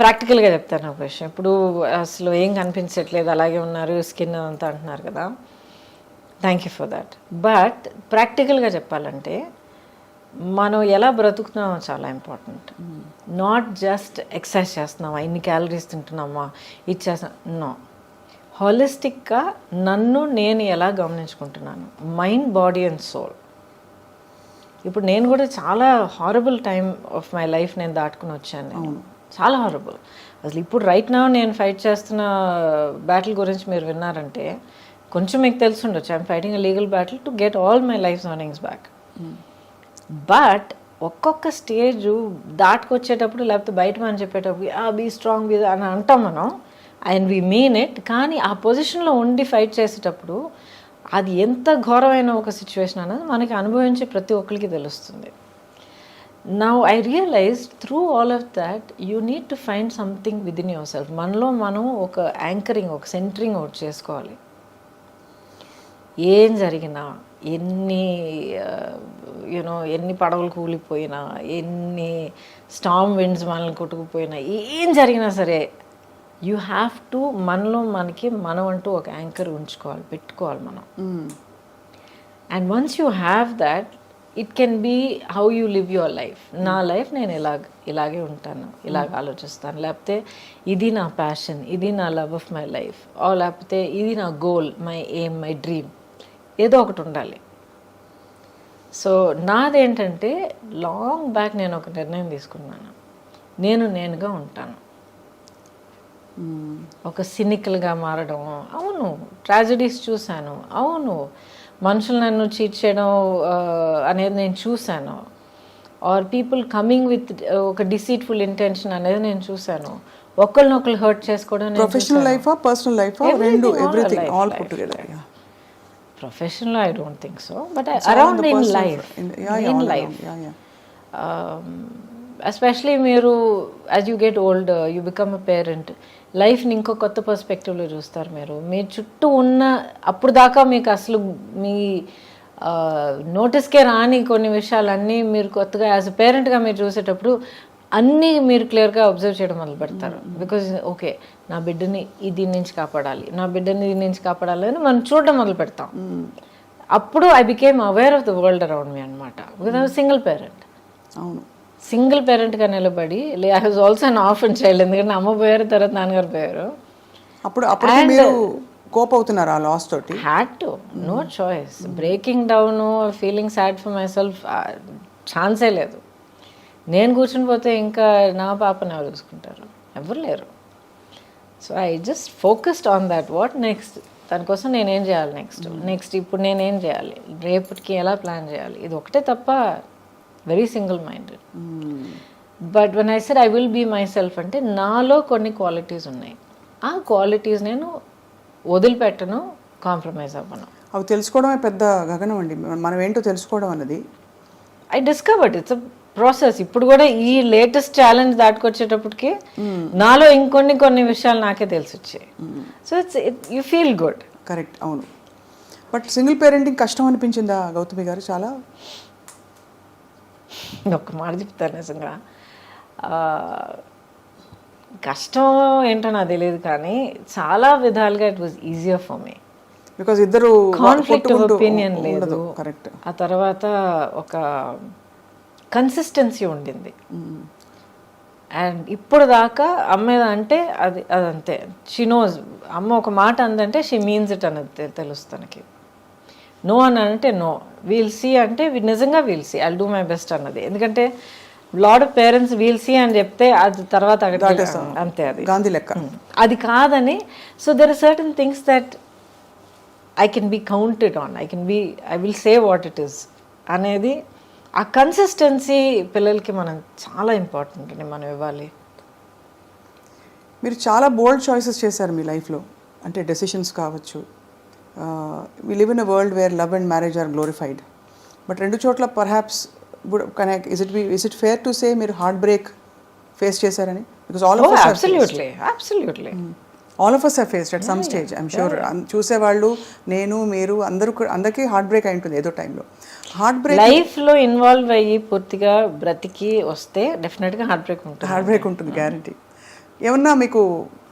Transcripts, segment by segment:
ప్రాక్టికల్గా చెప్తాను ఒక విషయం. ఇప్పుడు అసలు ఏం కనిపించట్లేదు అలాగే ఉన్నారు స్కిన్ అంతా అంటున్నారు కదా. Thank you for that but ప్రాక్టికల్గా చెప్పాలంటే మనం ఎలా బ్రతుకుతున్నామో చాలా ఇంపార్టెంట్ నాట్ జస్ట్ ఎక్సర్సైజ్ చేస్తున్నామా ఇన్ని క్యాలరీస్ తింటున్నామా ఇది చేస్తున్నా నో హాలిస్టిక్గా నన్ను నేను ఎలా గమనించుకుంటున్నాను? మైండ్ బాడీ అండ్ సోల్ ఇప్పుడు నేను కూడా చాలా horrible time of my life నేను దాటుకుని వచ్చాను. చాలా హారబుల్ అసలు ఇప్పుడు రైట్ నా నేను ఫైట్ చేస్తున్న బ్యాటిల్ గురించి మీరు విన్నారంటే కొంచెం మీకు తెలిసి ఉండొచ్చు. I'm fighting legal battle to get all my life earnings back but ఒక్కొక్క స్టేజ్ దాటుకొచ్చేటప్పుడు లేకపోతే బయట మనం చెప్పేటప్పుడు ఆ బీ స్ట్రాంగ్ బీ అని అంటాం మనం. అండ్ వి మీన్ ఇట్ కానీ ఆ పొజిషన్లో ఉండి ఫైట్ చేసేటప్పుడు అది ఎంత ఘోరమైన ఒక సిచ్యువేషన్ అనేది మనకి అనుభవించే ప్రతి ఒక్కరికి తెలుస్తుంది. నా I realise through all of that you need to find something with in your self మనలో మనం ఒక యాంకరింగ్ ఒక సెంటరింగ్ ఒకటి చేసుకోవాలి. ఏం జరిగినా ఎన్ని యూనో ఎన్ని పడవలు కూలిపోయినా ఎన్ని స్టామ్ విండ్స్ మనల్ని కొట్టుకుపోయినా ఏం జరిగినా సరే యూ హ్యావ్ టు మనలో మనకి మనం అంటూ ఒక యాంకర్ ఉంచుకోవాలి పెట్టుకోవాలి మనం. And once you have that it can be how you live your life నా లైఫ్ నేను ఇలాగ ఇలాగే ఉంటాను ఇలాగ ఆలోచిస్తాను. లేకపోతే ఇది నా ప్యాషన్ ఇది నా లవ్ ఆఫ్ మై లైఫ్ ఆ లేకపోతే ఇది నా goal my aim my dream ఏదో ఒకటి ఉండాలి. సో నాదేంటంటే లాంగ్ బ్యాక్ నేను ఒక నిర్ణయం తీసుకున్నాను. నేను నేనుగా ఉంటాను. ఒక సినికల్గా మారడం. అవును ట్రాజడీస్ చూశాను. అవును మనుషులు నన్ను చీట్ చేయడం అనేది నేను చూశాను. ఆర్ పీపుల్ కమింగ్ విత్ ఒక డిసీట్ఫుల్ ఇంటెన్షన్ అనేది నేను చూశాను. ఒకరినొకరు హర్ట్ చేసుకోవడం ప్రొఫెషనల్ లైఫా పర్సనల్ లైఫా రెండు everything all put together professional I don't think so but around in life in life especially మీరు as you get old you become a parent లైఫ్ని ఇంకో కొత్త పర్స్పెక్టివ్లో చూస్తారు మీరు. మీ చుట్టూ ఉన్న అప్పుడు దాకా మీకు అసలు మీ నోటీస్కే రాని కొన్ని విషయాలన్నీ మీరు కొత్తగా యాజ్ అ పేరెంట్గా మీరు చూసేటప్పుడు అన్నీ మీరు క్లియర్గా అబ్జర్వ్ చేయడం మొదలు పెడతారు. బికాజ్ ఓకే నా బిడ్డని ఈ దీని నుంచి కాపాడాలి నా బిడ్డని దీని నుంచి కాపాడాలి అని మనం చూడడం మొదలు పెడతాం. అప్పుడు I became aware of the world around me అనమాట బికాజ్ సింగిల్ పేరెంట్ అవును. సింగిల్ పేరెంట్గా నిలబడి I was also an orphaned child ఎందుకంటే అమ్మ పోయారు తర్వాత నాన్నగారు పోయారు. అప్పుడు మీరు కోప్ అవుతున్నారు ఆ లాస్ తోటి? Had to no choice breaking down feeling sad for myself ఛాన్సే లేదు. నేను కూర్చుని పోతే ఇంకా నా పాపని ఎవరు చూసుకుంటారు? ఎవరు లేరు. So I just focused on that what next దానికోసం నేనేం చేయాలి నెక్స్ట్ నెక్స్ట్ ఇప్పుడు నేనేం చేయాలి? రేపటికి ఎలా ప్లాన్ చేయాలి? ఇది ఒకటే తప్ప very single minded but one I said I will be myself అంటే నాలో కొన్ని క్వాలిటీస్ ఉన్నాయి. ఆ క్వాలిటీస్ నేను వదిలిపెట్టను కాంప్రమైజ్ అవ్వను. అవి తెలుసుకోవడమే పెద్ద గగనం అండి. మనం ఏంటో తెలుసుకోవడం అన్నది. ఐ డిస్కవర్డ్ ఇట్స్ ప్రాసెస్ ఇప్పుడు కూడా ఈ లేటెస్ట్ ఛాలెంజ్ దాటుకొచ్చేటప్పటికి నాలో ఇంకొన్ని కొన్ని విషయాలు నాకే తెలిసి వచ్చాయి so it's you feel good correct అవును. బట్ సింగిల్ పేరెంటింగ్ కష్టం అనిపించిందా గౌతమి గారు? చాలా? ఒక్క మాట చెప్తాను నిజంగా. కష్టం ఏంటో నాకు తెలియదు కానీ చాలా విధాలుగా it was easier for me because ఇద్దరు కాన్ఫ్లిక్ట్ ఒపీనియన్ లేదు. కరెక్ట్ ఆ తర్వాత ఒక కన్సిస్టెన్సీ ఉండింది. అండ్ ఇప్పుడు దాకా అమ్మ ఏదో అంటే అది అదంతే షీ నోస్ అమ్మ ఒక మాట అందంటే షీ మీన్స్ ఇట్ అనేది తెలుసు తనకి. నో అని అంటే నో వీల్ సీ అంటే నిజంగా we'll see I do my best అన్నది. ఎందుకంటే lot of parents we'll see అని చెప్తే అది తర్వాత అంతే అది. గాంధీ లెక్క. అది కాదని so there are certain things that I can be counted on I can be I will say what it is అనేది ఆ కన్సిస్టెన్సీ పిల్లలకి మనం చాలా ఇంపార్టెంట్ అండి మనం ఇవ్వాలి. మీరు చాలా బోల్డ్ చాయిసెస్ చేశారు మీ లైఫ్లో అంటే డెసిషన్స్ కావచ్చు we live in a world where love and marriage are glorified but రెండు చోట్ల perhaps connect is it is it fair to say మీరు హార్ట్ బ్రేక్ ఫేస్ చేశారని because all of absolutely absolutely all of us have faced at some stage I'm sure చూసేవాళ్ళు నేను మీరు అందరూ అందరికీ heart break అయి ఉంటుంది ఏదో టైంలో హార్ట్ బ్రేక్ లైఫ్లో ఇన్వాల్వ్ అయ్యి పూర్తిగా బ్రతికి వస్తే డెఫినెట్గా హార్ట్ బ్రేక్ ఉంటుంది. హార్ట్ బ్రేక్ ఉంటుంది గ్యారంటీ ఏమన్నా మీకు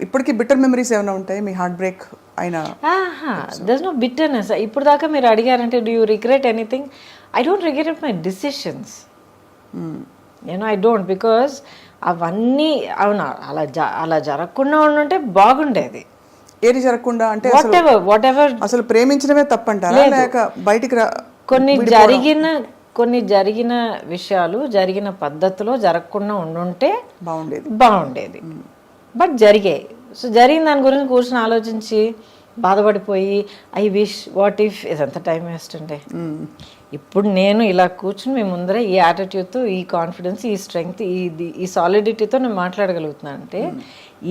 ఇప్పటికీ బిట్టర్ మెమరీస్ ఏమైనా ఉంటాయి? మీ హార్ట్ బ్రేక్ అయిన దస్ నో బిట్టర్నెస్ ఇప్పుడు దాకా మీరు అడిగారంటే do you regret anything I don't regret my decisions నేను ఐ డోంట్ బికాస్ అవన్నీ అవునా అలా జ అలా జరగకుండా ఉండుంటే బాగుండేది. ఏది జరగకుండా అంటే వాట్ ఎవర్ వాట్ ఎవర్ అసలు ప్రేమించడమే తప్పంటారా? లేక బయటికి రా కొన్ని జరిగిన కొన్ని జరిగిన విషయాలు జరిగిన పద్ధతిలో జరగకుండా ఉండుంటే బాగుండేది. బాగుండేది. బట్ జరిగాయి సో జరిగిన దాని గురించి కూర్చొని ఆలోచించి బాధపడిపోయి ఐ విష్ వాట్ ఇఫ్ ఇదంతా టైం వేస్ట్ అండి. ఇప్పుడు నేను ఇలా కూర్చుని మీ ముందర ఈ యాటిట్యూడ్తో ఈ కాన్ఫిడెన్స్ ఈ స్ట్రెంగ్త్ ఈ ఈ సాలిడిటీతో నేను మాట్లాడగలుగుతున్నాను అంటే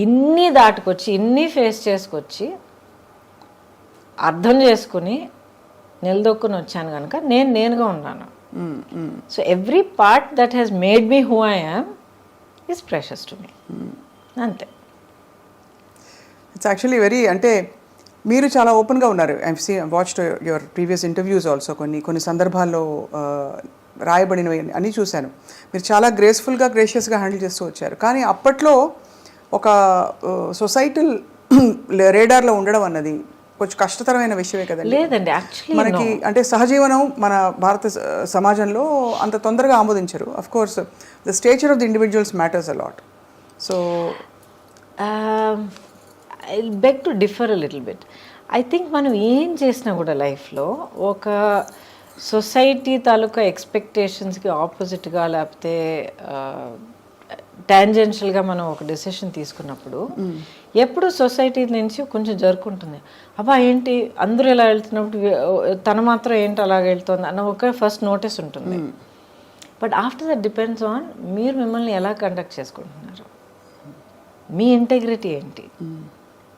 ఇన్ని దాటుకొచ్చి ఇన్ని ఫేస్ చేసుకొచ్చి అర్థం చేసుకుని నిలదొక్కుని వచ్చాను కనుక నేను నేనుగా ఉన్నాను. So every part that has made me who I am is precious to me అంతే. ఇట్స్ యాక్చువల్లీ వెరీ అంటే మీరు చాలా ఓపెన్గా ఉన్నారు. I see watch your previous interviews also కొన్ని కొన్ని సందర్భాల్లో రాయబడినవి అని చూశాను. మీరు చాలా గ్రేస్ఫుల్గా గ్రేషియస్గా హ్యాండిల్ చేస్తూ వచ్చారు. కానీ అప్పట్లో ఒక సొసైటల్ రేడార్లో ఉండడం అన్నది కొంచెం కష్టతరమైన విషయమే కదండి. లేదండి యాక్చువల్లీ మనకి అంటే సహజీవనం మన భారత సమాజంలో అంత తొందరగా ఆమోదించరు. Of course the stature of the individuals matters a lot so I beg to differ little bit I think మనం ఏం చేసినా కూడా లైఫ్లో ఒక సొసైటీ తాలూకా ఎక్స్పెక్టేషన్స్కి ఆపోజిట్గా లేకపోతే టాంజెన్షియల్గా మనం ఒక డెసిషన్ తీసుకున్నప్పుడు ఎప్పుడు సొసైటీ నుంచి కొంచెం జరుపుకుంటుంది అబ్బా ఏంటి? అందరూ ఇలా వెళ్తున్నప్పుడు తను మాత్రం ఏంటి అలాగ వెళ్తుంది అన్న ఒక ఫస్ట్ నోటీస్ ఉంటుంది. But after that depends on మీరు మిమ్మల్ని ఎలా కండక్ట్ చేసుకుంటున్నారు? మీ ఇంటెగ్రిటీ ఏంటి?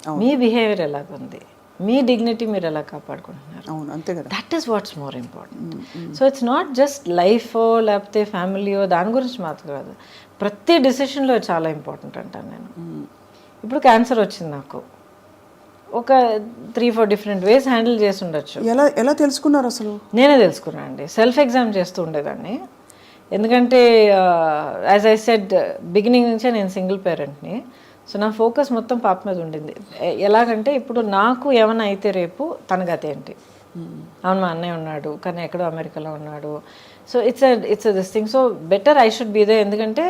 మీ బిహేవియర్ ఎలాగుంది? మీ డిగ్నిటీ మీరు ఎలా కాపాడుకుంటున్నారు? అవును అంతే కదా. That is what's more important so it's not just లైఫో లేకపోతే ఫ్యామిలీయో దాని గురించి మాత్రం కాదు. ప్రతి డెసిషన్లో చాలా ఇంపార్టెంట్ అంటాను నేను. ఇప్పుడు క్యాన్సర్ వచ్చింది నాకు. ఒక three four different ways handle చేసి ఉండొచ్చు. ఎలా ఎలా తెలుసుకున్నారు అసలు? నేనే తెలుసుకున్నాను అండి. సెల్ఫ్ ఎగ్జామ్ చేస్తూ ఉండేదాన్ని. ఎందుకంటే యాజ్ ఐ సెడ్ బిగినింగ్ నుంచే నేను సింగిల్ పేరెంట్ని సో నా ఫోకస్ మొత్తం పాప మీద ఉండింది. ఎలాగంటే ఇప్పుడు నాకు ఏమైనా అయితే రేపు తన గత ఏంటి అవును మా అన్నయ్య ఉన్నాడు కానీ ఎక్కడో అమెరికాలో ఉన్నాడు. So it's it's this thing so better I should be there ఎందుకంటే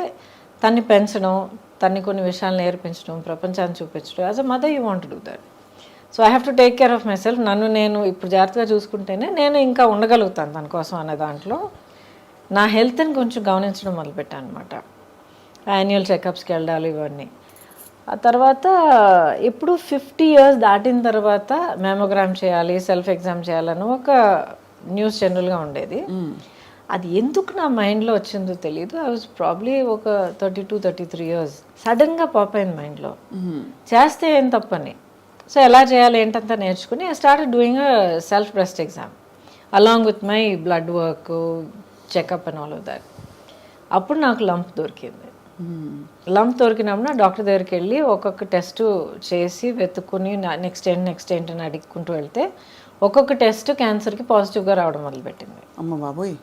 తన్ని పెంచడం తన్ని కొన్ని విషయాలు నేర్పించడం ప్రపంచాన్ని చూపించడం. As a mother you want do that so I have to take care of myself నన్ను నేను ఇప్పుడు జాగ్రత్తగా చూసుకుంటేనే నేను ఇంకా ఉండగలుగుతాను తన కోసం అనే దాంట్లో. నా హెల్త్ని కొంచెం గమనించడం మొదలుపెట్టాను అనమాట యాన్యువల్ చెకప్స్కి వెళ్ళాలి ఇవన్నీ. ఆ తర్వాత ఎప్పుడు ఫిఫ్టీ ఇయర్స్ దాటిన తర్వాత మెమోగ్రామ్ చేయాలి సెల్ఫ్ ఎగ్జామ్ చేయాలని ఒక న్యూస్ జనరల్గా ఉండేది. అది ఎందుకు నా మైండ్లో వచ్చిందో తెలియదు ఐ వాజ్ ప్రాబ్లీ ఒక thirty two thirty three years సడన్గా పాప్ అయింది మైండ్లో చేస్తే ఏం తప్పని? సో ఎలా చేయాలి ఏంటంతా నేర్చుకుని I start doing self breast exam along with my blood work checkup and all of that అప్పుడు నాకు లంప్ దొరికింది. లంప్ దొరికినప్పుడు డాక్టర్ దగ్గరికి వెళ్ళి ఒక్కొక్క టెస్ట్ చేసి వెతుక్కుని నెక్స్ట్ ఏంటి నెక్స్ట్ ఏంటి అని అడుక్కుంటూ వెళ్తే ఒక్కొక్క టెస్ట్ క్యాన్సర్కి పాజిటివ్గా రావడం మొదలుపెట్టింది. అమ్మ బాబోయ్.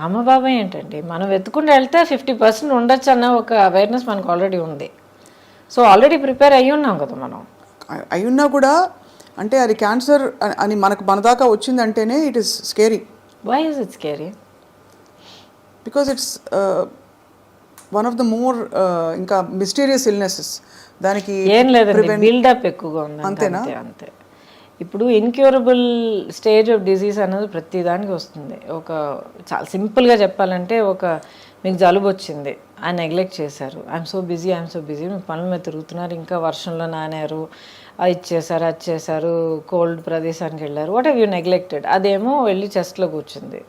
అమ్మ బాబాయ్ ఏంటండి? మనం వెతుకుంటూ వెళ్తే ఫిఫ్టీ పర్సెంట్ ఉండొచ్చు అన్న ఒక అవేర్నెస్ మనకు ఆల్రెడీ ఉంది. సో ఆల్రెడీ ప్రిపేర్ అయ్యి ఉన్నాం కదా మనం. అ- అయ్యున్నా కూడా అంటే అది క్యాన్సర్ అని మనకు మన దాకా వచ్చిందంటేనే it is scary. Why is it scary because it's one of the more ఇంకా మిస్టీరియస్ ఇల్నెసెస్. దానికి ఏం లేదండి బిల్డప్ ఎక్కువగా ఉంది అంతే అంతే. ఇప్పుడు ఇన్క్యూరబుల్ స్టేజ్ ఆఫ్ డిసీజ్ అనేది ప్రతి దానికి వస్తుంది. ఒక చాలా సింపుల్గా చెప్పాలంటే ఒక మీకు జలుబు వచ్చింది ఆ నెగ్లెక్ట్ చేశారు. I'm so busy I'm so busy మీ పనుల మీద తిరుగుతున్నారు. ఇంకా వర్షంలో నానారు అది చేశారు అది చేశారు కోల్డ్ ప్రదేశానికి వెళ్ళారు. వాట్ హ్యావ్ యూ నెగ్లెక్టెడ్ అదేమో వెళ్ళి చెస్ట్లో కూర్చుంది.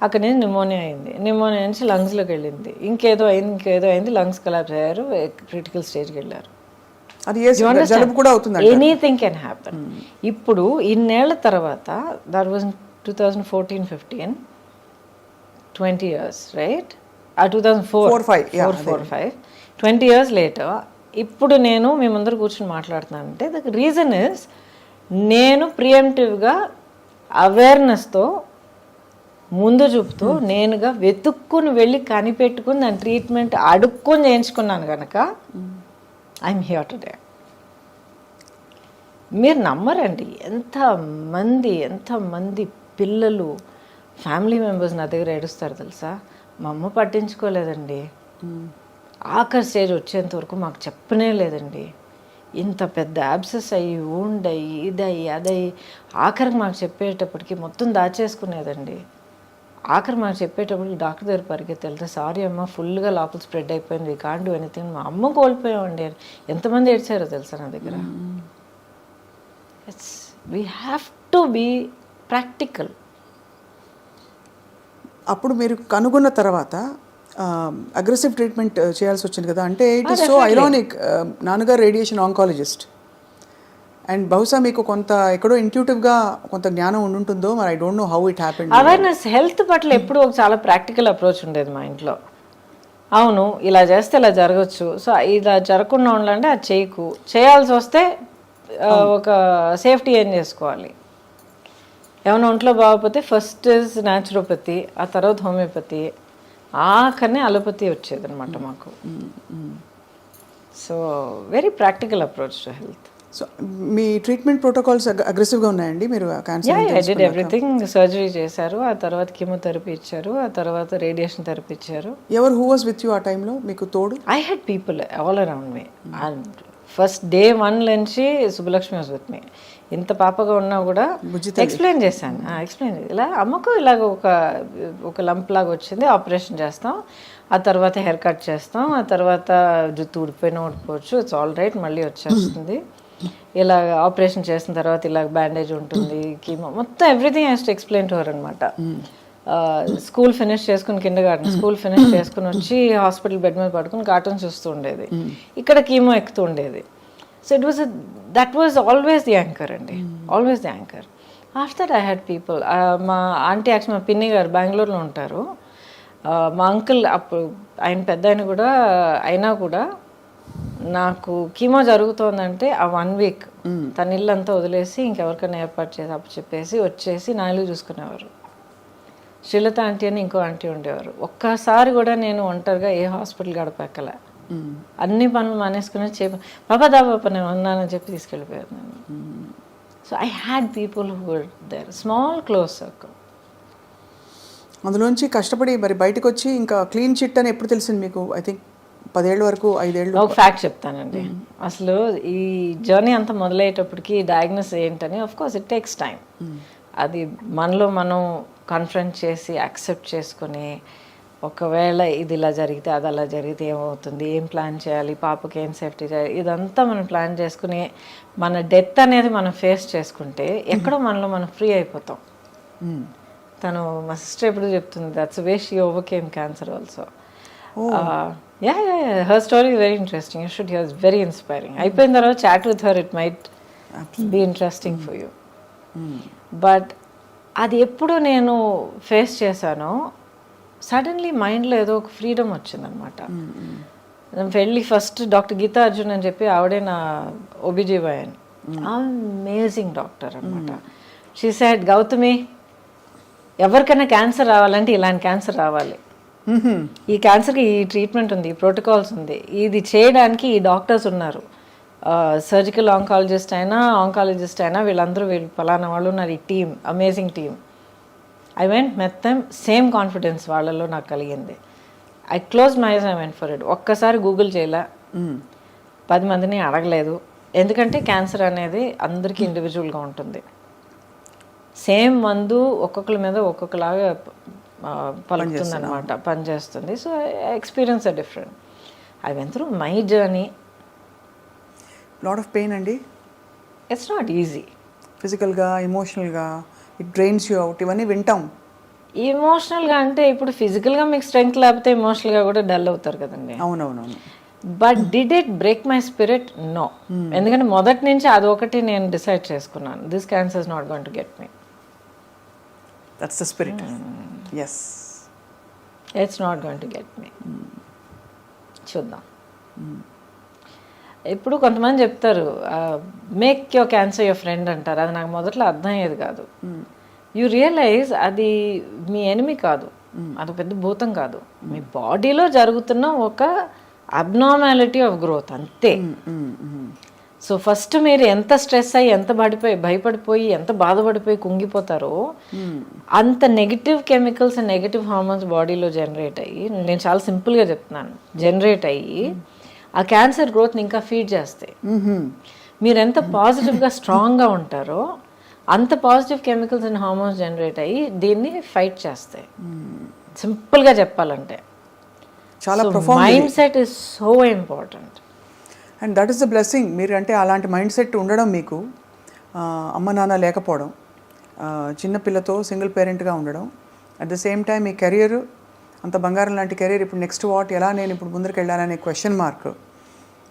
అక్కడ నుంచి నిమోనియా అయింది. నిమోనియా నుంచి లంగ్స్లోకి వెళ్ళింది. ఇంకేదో అయింది ఇంకేదో అయింది లంగ్స్ కలాప్స్ అయ్యారు క్రిటికల్ స్టేజ్కి వెళ్ళారు. అది ఏ జలుబు కూడా అవుతుంది ఎనీథింగ్ కెన్ హ్యాపన్ ఇప్పుడు ఇన్నేళ్ళ తర్వాత that was two thousand fourteen fifteen twenty years right ఆ two thousand four yeah, four four five twenty years later ఇప్పుడు నేను మీ ముందర కూర్చొని మాట్లాడుతున్నానంటే ద రీజన్ ఇస్ నేను ప్రియంటివ్గా అవేర్నెస్తో ముందు చూపుతూ నేనుగా వెతుక్కుని వెళ్ళి కనిపెట్టుకుని దాని ట్రీట్మెంట్ అడుక్కొని చేయించుకున్నాను కనుక ఐఎమ్ హియర్ టుడే మీరు నమ్మరండి. ఎంతమంది ఎంతమంది పిల్లలు ఫ్యామిలీ మెంబర్స్ నా దగ్గర ఏడుస్తారు తెలుసా? మా అమ్మ పట్టించుకోలేదండి. ఆఖరి స్టేజ్ వచ్చేంత వరకు మాకు చెప్పనే లేదండి. ఇంత పెద్ద యాబ్సెస్ అయ్యి ఉండయి ఇదయ్యి అదయ్యి ఆఖరికి మాకు చెప్పేటప్పటికి మొత్తం దాచేసుకునేదండి. ఆఖరి మాకు చెప్పేటప్పటికి డాక్టర్ దగ్గర పరిగెత్తి వెళ్తే సారీ అమ్మ ఫుల్గా లోపల స్ప్రెడ్ అయిపోయింది కాంట్ డూ ఎనీథింగ్ మా అమ్మ కోల్పోయామండి అని. ఎంతమంది ఏడ్చారో తెలుసా నా దగ్గర? It's we have to be practical అప్పుడు మీరు కనుగొన్న తర్వాత అగ్రెసివ్ ట్రీట్మెంట్ చేయాల్సి వచ్చింది కదా. అంటే ఇట్ ఇస్ సో ఐరానిక్ నాన్నగారు రేడియేషన్ ఆంకాలజిస్ట్ అండ్ బహుశా మీకు కొంత ఎక్కడో ఇంట్యూటివ్గా కొంత జ్ఞానం ఉండుంటుందో మరి I don't know how it happened awareness health పట్ల ఎప్పుడు ఒక చాలా ప్రాక్టికల్ అప్రోచ్ ఉండేది మా ఇంట్లో. అవును ఇలా చేస్తే ఇలా జరగచ్చు. సో ఇలా జరగకుండా ఉండాలంటే అది చేయకు. చేయాల్సి వస్తే ఒక సేఫ్టీ ఏం చేసుకోవాలి? ఏమైనా ఒంట్లో బాగోకపోతే ఫస్ట్ ఇస్ న్యాచురోపతి ఆ తర్వాత హోమియోపతి ఆఖరినే అలోపతి వచ్చేది అనమాట మాకు. So very practical approach to health so me treatment protocols అగ్రెసివ్గా ఉన్నాయండి? మీరు క్యాన్సర్ ఎవ్రీథింగ్ సర్జరీ చేశారు. ఆ తర్వాత కీమోథెరపీ ఇచ్చారు. ఆ తర్వాత రేడియేషన్ థెరపీ ఇచ్చారు. ఎవరు హూ వాజ్ విత్ యూ ఆ టైంలో మీకు తోడు? I had people all around me first day one నుంచి సుబ్బలక్ష్మి వాజ్ విత్ మీ ఇంత పాపగా ఉన్నా కూడా ఎక్స్ప్లెయిన్ చేశాను. ఎక్స్ప్లెయిన్ ఇలా అమ్మకు ఇలాగ ఒక ఒక లంప్ లాగా వచ్చింది. ఆపరేషన్ చేస్తాం. ఆ తర్వాత హెయిర్ కట్ చేస్తాం. ఆ తర్వాత జుట్టు ఊడిపోయినా ఊడిపోవచ్చు. ఇట్స్ ఆల్ రైట్ మళ్ళీ వచ్చేస్తుంది. ఇలా ఆపరేషన్ చేసిన తర్వాత ఇలా బ్యాండేజ్ ఉంటుంది కీమో మొత్తం everything has to explain to her అనమాట స్కూల్ ఫినిష్ చేసుకుని కింద గార్డెన్ స్కూల్ ఫినిష్ చేసుకుని వచ్చి హాస్పిటల్ బెడ్ మీద పడుకుని కార్టూన్ చూస్తూ ఉండేది. ఇక్కడ కీమో ఎక్కుతూ ఉండేది. So it was that was always the anchor అండి. Always the anchor after I had people మా ఆంటీ యాక్చువల్ మా పిన్ని గారు బెంగళూరులో ఉంటారు. మా అంకుల్ అప్పుడు ఆయన పెద్ద ఆయన కూడా అయినా కూడా నాకు కీమో జరుగుతోందంటే ఆ వన్ వీక్ తన ఇల్లంతా వదిలేసి ఇంకెవరికైనా ఏర్పాటు చేసి అప్పు చెప్పేసి వచ్చేసి నా ఇల్లు చూసుకునేవారు. శ్రీలత ఆంటీ అని ఇంకో ఆంటీ ఉండేవారు. ఒక్కసారి కూడా నేను ఒంటరిగా ఏ హాస్పిటల్ గడపెక్కలే. అన్ని పనులు మానేసుకుని చే బాబా దా బాబా నేను ఉన్నానని చెప్పి తీసుకెళ్ళిపోయాను నేను. So I had people who there small close circle అందులోంచి కష్టపడి మరి బయటకు వచ్చి ఇంకా క్లీన్ చిట్ అని ఎప్పుడు తెలిసింది మీకు? ఐ థింక్ పదేళ్ళ వరకు ఐదేళ్ళు ఒక ఫ్యాక్ట్ చెప్తానండి. అసలు ఈ జర్నీ అంతా మొదలయ్యేటప్పటికి డయాగ్నోస్ ఏంటని of course it takes time అది మనలో మనం కన్ఫరెంట్ చేసి యాక్సెప్ట్ చేసుకొని ఒకవేళ ఇది ఇలా జరిగితే అది అలా జరిగితే ఏమవుతుంది ఏం ప్లాన్ చేయాలి పాపకి ఏం సేఫ్టీ చేయాలి ఇదంతా మనం ప్లాన్ చేసుకుని మన డెత్ అనేది మనం ఫేస్ చేసుకుంటే ఎక్కడో మనలో మనం ఫ్రీ అయిపోతాం. తను మా సిస్టర్ ఎప్పుడు చెప్తుంది that's way she overcame cancer also yeah yeah her story very interesting you should hear very inspiring అయిపోయిన తర్వాత chat with her it might be interesting for you but అది ఎప్పుడు నేను ఫేస్ చేశానో సడన్లీ మైండ్లో ఏదో ఒక ఫ్రీడమ్ వచ్చిందనమాట వెళ్ళి ఫస్ట్ డాక్టర్ గీతా అర్జున్ అని చెప్పి ఆవిడే నా ఒబిజీవాయన్ అమేజింగ్ డాక్టర్ అనమాట షీ సైడ్ గౌతమి ఎవరికైనా క్యాన్సర్ రావాలంటే ఇలాంటి క్యాన్సర్ రావాలి. ఈ క్యాన్సర్కి ఈ ట్రీట్మెంట్ ఉంది ప్రోటోకాల్స్ ఉంది. ఇది చేయడానికి ఈ డాక్టర్స్ ఉన్నారు. సర్జికల్ ఆంకాలజిస్ట్ అయినా ఆంకాలజిస్ట్ అయినా వీళ్ళందరూ వీళ్ళు ఫలానా వాళ్ళు ఉన్నారు ఈ team amazing team. I went them same confidence వాళ్ళలో నాకు కలిగింది. I close my I went for it. ఒక్కసారి గూగుల్ చేయలే. పది మందిని అడగలేదు. ఎందుకంటే క్యాన్సర్ అనేది అందరికీ ఇండివిజువల్గా ఉంటుంది. సేమ్ మందు ఒక్కొక్కరి మీద ఒక్కొక్కలాగా పలుకుతుంది అనమాట పనిచేస్తుంది so experience a different I went through my journey lot of pain అండి? ఇట్స్ నాట్ ఈజీ ఫిజికల్గా ఎమోషనల్గా ఇట్ డ్రైన్స్ యూ అవుట్ ఇవన్నీ వింటాం. ఎమోషనల్గా అంటే ఇప్పుడు ఫిజికల్గా మీకు స్ట్రెంగ్త్ లేకపోతే ఎమోషనల్గా కూడా డల్ అవుతారు కదండి. అవునవునవును. But did it break my spirit no ఎందుకంటే మొదటి నుంచి అదొకటి నేను డిసైడ్ చేసుకున్నాను. This cancer is not going to get me that's the spirit yes it's not going to get me చూద్దాం. ఇప్పుడు కొంతమంది చెప్తారు make your cancer your friend అంటారు. అది నాకు మొదట్లో అర్థం అయ్యేది కాదు. యు రియలైజ్ అది మీ ఎనిమి కాదు. అది పెద్ద భూతం కాదు. మీ బాడీలో జరుగుతున్న ఒక అబ్నార్మాలిటీ ఆఫ్ గ్రోత్ అంతే. సో ఫస్ట్ మీరు ఎంత స్ట్రెస్ అయ్యి ఎంత పడిపోయి భయపడిపోయి ఎంత బాధపడిపోయి కుంగిపోతారో అంత negative chemicals and negative hormones బాడీలో జనరేట్ అయ్యి నేను చాలా సింపుల్గా చెప్తున్నాను జనరేట్ అయ్యి ఆ క్యాన్సర్ గ్రోత్ని ఇంకా ఫీడ్ చేస్తాయి. మీరు ఎంత పాజిటివ్గా స్ట్రాంగ్గా ఉంటారో అంత positive chemicals and hormones generate అయ్యి దీన్ని ఫైట్ చేస్తాయి. సింపుల్గా చెప్పాలంటే. చాలా mindset is so important and that is the blessing మీరు అంటే అలాంటి మైండ్ సెట్ ఉండడం మీకు అమ్మ నాన్న లేకపోవడం ఆ, చిన్న పిల్లతో సింగిల్ పేరెంట్గా ఉండడం. అట్ ద సేమ్ టైం మీ కెరియర్ అంత బంగారం లాంటి కెరీర్ ఇప్పుడు నెక్స్ట్ వాట్ ఎలా నేను ఇప్పుడు ముందరికి వెళ్ళాలనే క్వశ్చన్ మార్క్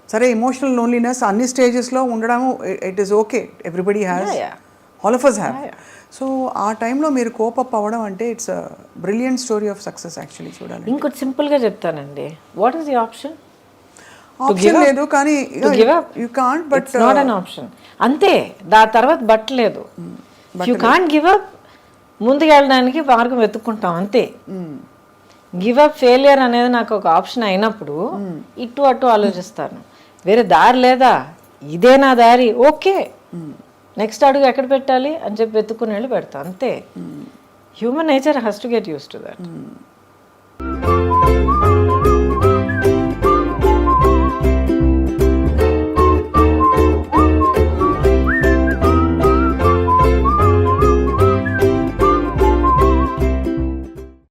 సరే ఎమోషనల్ లోన్లీనెస్ అన్ని స్టేజెస్లో ఉండడం it is okay everybody has. All of us have so ఆ టైంలో మీరు కోపప్ అవ్వడం అంటే it's brilliant story of success actually చూడాలి ఇంకోటి సింపుల్గా చెప్తానండి. What is the option option లేదు కానీ? You can't but not an option అంతే దాని తర్వాత బట్టలేదు యూ కాంట్ గివ్ అప్ ముందుకు వెళ్ళడానికి మార్గం వెతుక్కుంటాం అంతే. గివ్ అప్ ఫెయిలియర్ అనేది నాకు ఒక ఆప్షన్ అయినప్పుడు ఇటు అటు ఆలోచిస్తాను. వేరే దారి లేదా? ఇదే నా దారి ఓకే. నెక్స్ట్ అడుగు ఎక్కడ పెట్టాలి అని చెప్పి వెతుక్కుని వెళ్ళి పెడతా అంతే. Human nature has to get used to that